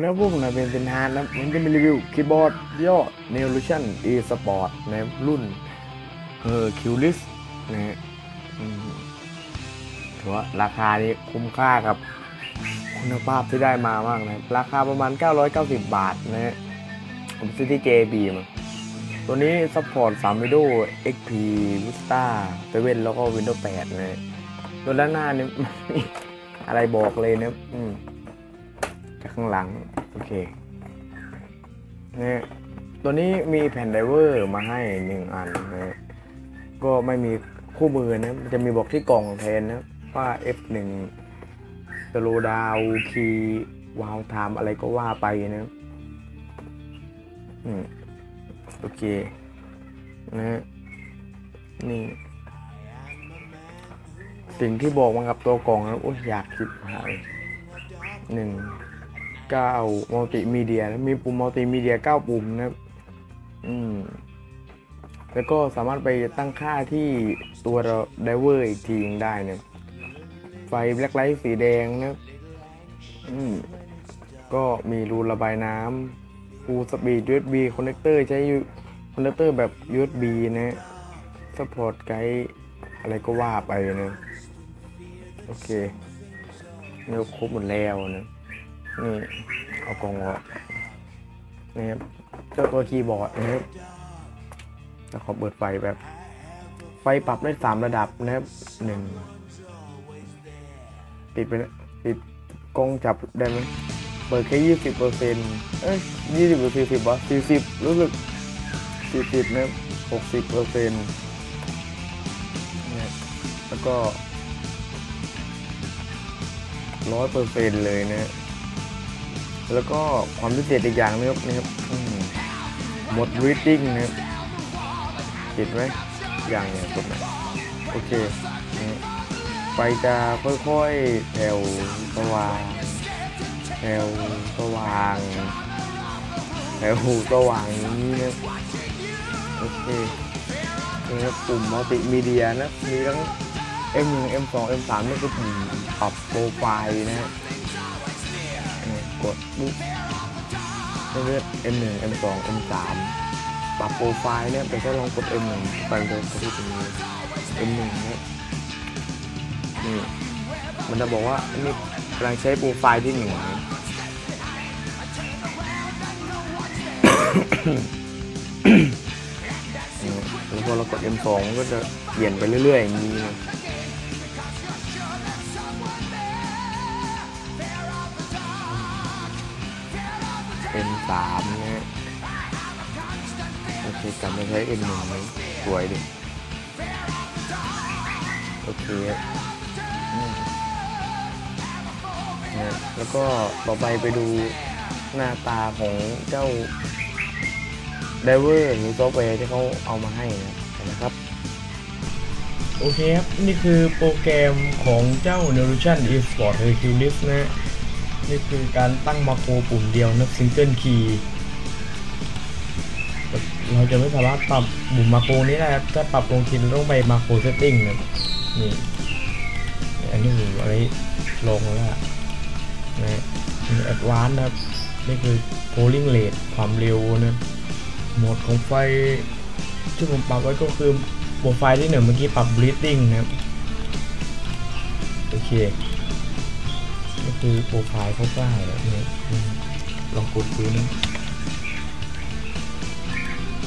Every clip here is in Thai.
แล้วพวกนาเป็นเป็นฮานนะมันจะมีรีวิวคีย์บอร์ดย่อ n e o l u t i o n e Sport นะรุ่นเออคิวลิสนะฮะถือว่าราคานี้คุ้มค่ากับคุณภาพที่ได้มามากนะราคาประมาณ 990 บาทนะฮะผมซื้อที่ JB มาตัวนี้ซัพพอร์ต3 Windows XP Vista 7แล้วก็ Windows 8 นะฮะตัวด้านหน้านี่อะไรบอกเลยนะอืม จากข้างหลัง โอเคเนี่ยตัวนี้มีแผ่นไดเวอร์มาให้หนึ่งอันนะก็ไม่มีคู่มือนะจะมีบอกที่กล่องแทนนะว่า F1 สโลดาวคีวาวไทม์อะไรก็ว่าไปนะอืมโอเคนะนี่สิ่งที่บอกมากับตัวกล่องนะโอ้ยอยากคิดหายหนึ่ง 9มัลติมีเดียมีปุ่มมัลติมีเดีย9ปุ่มนะครับอืมแล้วก็สามารถไปตั้งค่าที่ตัวเราไดเวอร์อีกทีงได้นะไฟแบล็คไลท์สีแดงนะอืมก็มีรูระบายน้ำฟูลสปีด USB คอนเนคเตอร์ใช้คอนเนคเตอร์แบบ USB นะสปอร์ตไกด์อะไรก็ว่าไปนะ โอเคเนี่ก็ครบหมดแล้วนะ นี่เอากองออกนี่ครับเจ้าตัวคีย์บอร์ดนะครับแล้วขอเปิดไฟแบบ ไฟปรับได้สามระดับนะครับหนึ่งปิดไปนะปิดกล้องจับได้ไหมเปิดแค่ยี่สิบเปอร์เซ็นต์เอ้ยยี่สิบหรือสี่สิบวะสี่สิบรู้สึกสี่สิบนะหกสิบเปอร์เซ็นต์เนี่ยแล้วก็ร้อยเปอร์เซ็นต์เลยนะ แล้วก็ความพิเศษอีกอย่างนะครับนะครับหมดรีดดิ้งนะครับติดไหมอย่างเนี่ยกดนะโอเคนี่ไฟจะค่อยๆแผ่วสว่างแผ่วสว่างแผ่วสว่างอย่างนี้นะโอเคนี่ครับปุ่มมัลติมีเดียนะมีทั้ง M1 M2 M3 นี่ก็ปุ่มปรับโปรไฟล์นะ กดปุ๊บเลือก M1 M2 M3 ปรับโปรไฟล์เนี่ยไปแค่ลองกด M1 ไปเลยไปที่ตรงนี้ M1 เนี่ยนี่มันจะบอกว่านี่กำลังใช้โปรไฟล์ที่หนึ่งแล้วพอเรากด M2 ก็จะเปลี่ยนไปเรื่อยๆอย่างนี้ นะเนะโอเคกลับมาใช้ M หนึ่งเลยสวยดิโอเคอืมนะแล้วก็ต่อไปไปดูหน้าตาของเจ้าไดเวอร์หรือซอฟต์แวร์ที่เขาเอามาให้นะครับโอเคครับ นี่คือโปรแกรมของเจ้า n e r u t i o n eSport Hercules นะ นี่คือการตั้งมาโครปุ่มเดียวนะซิงเกิลคีย์เราจะไม่สามารถปรับปุ่มมาโครนี้ได้ครับถ้าปรับลงทีเราต้องไปมาโครเซตติ้งนะนี่อันนี้ผมอะไรลงแล้วนะแอดวานซ์นะครับนี่คือ polling rate ความเร็วนะโหมดของไฟที่ผมปรับไว้ก็คือโปรไฟล์ที่หนึ่งเมื่อกี้ปรับ bleeding นะครับโอเค คือโปรไฟล์คร่าวๆแบบนี้ลองกดดูนะ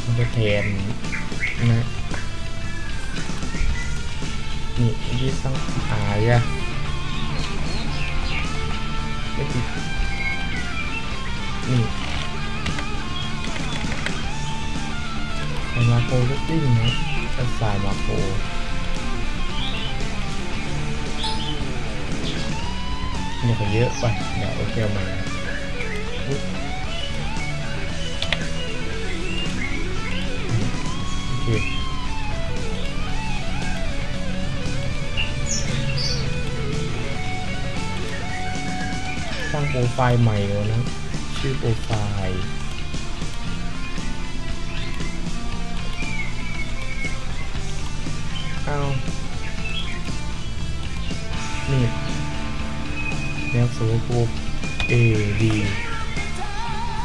มันจะแทนนะนี่ยี่ต้องอายอะไม่ติดนี่ใส่มาโปรเซตติ้งนะเป็นสามาโปร นี่ยก็เยอะไปเดี๋ยวโอเคเอามาอุ๊ยโอเคสร้างโปรไฟล์ใหม่แล้วนะชื่อโปรไฟ นี่แนวสูงกู A D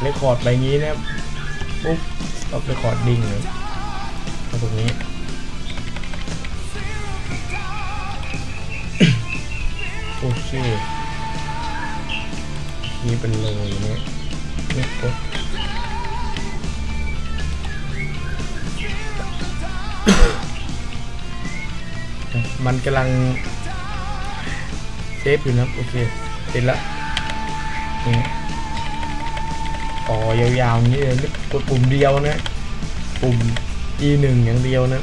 เรคคอร์ดไปงี้นะครับปุ๊บก็เรคคอร์ดดิ้งเลยตรงนี้โอเคนี่เป็นเลยเนี่ยนี่กดมันกำลังเซฟอยู่นะโอเค เสร็จแล้วนี่ต่อยาวๆอย่างนี้เลยกดปุ่มเดียวนะปุ่ม e หนึ่งอย่างเดียวนะ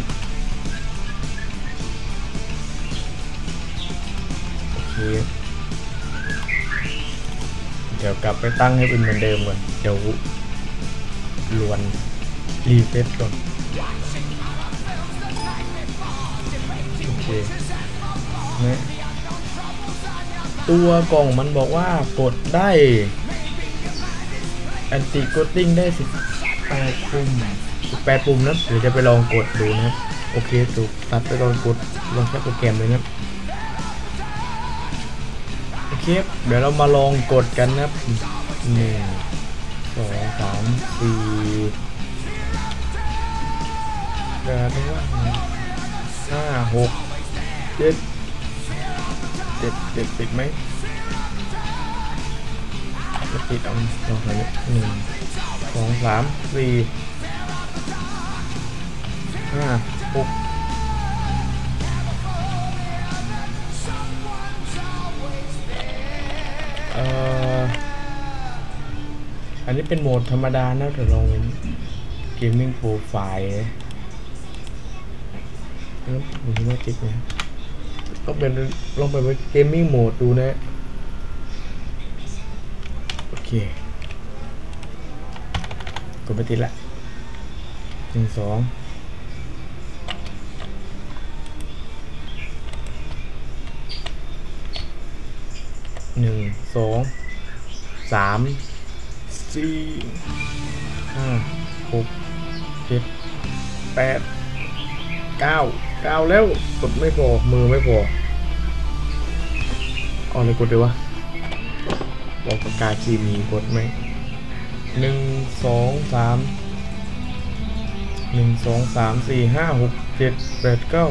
โอเคเดี๋ยวกลับไปตั้งให้เป็นเหมือนเดิมก่อนเดี๋ยวลวนรีเฟซก่อนโอเคนะ ตัวกล่องมันบอกว่ากดได้แอนติกดติ้งได้18ปุ่ม18ปุ่มนะเดี๋ยวจะไปลองกดดูนะโอเคถูกตัดไปลองกดลองใช้โปรแกรมเลยนะโอเคเดี๋ยวเรามาลองกดกันนะหนึ่งสองสามสี่เดี๋ยวดูว่าห้าหกเจ็ด็ดเจ็ดติดไหมจะติดเอาลองหน่หนึ่งสองสามสี่ห้าหกเอ่ออันนี้เป็นโหมดธรรมดานะเดี๋ยวลองเกมมิ่งโปรไฟล์นะครับดูที่ว่าจิ๊กนะ ก็เป็นลองไปเกมมิ่งโหมดดูนะ โอเค กดไปติดละหนึ่งสองหนึ่งสองสามสี่ห้าหกเจ็ดแปด ก้าเก้าแล้วกดไม่พอมือไม่พอเอาเลยกดเลยวะบอกปากกาคีมีกดไหมหนึ่งสองสามหนึ่งสองสามสี่ห้าหกเจ็ดแปดเก้า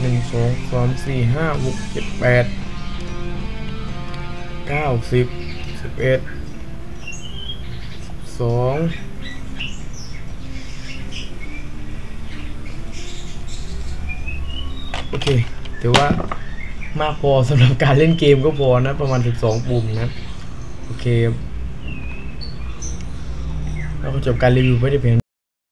หนึ่งสองสามสี่ห้าหกเจ็ดแปดเก้าสิบสิบเอ็ดสอง โอเคถือว่ามากพอสำหรับการเล่นเกมก็พอนะประมาณ 12 ปุ่มนะ โอเคแล้วก็จบการรีวิวไว้ได้เพียง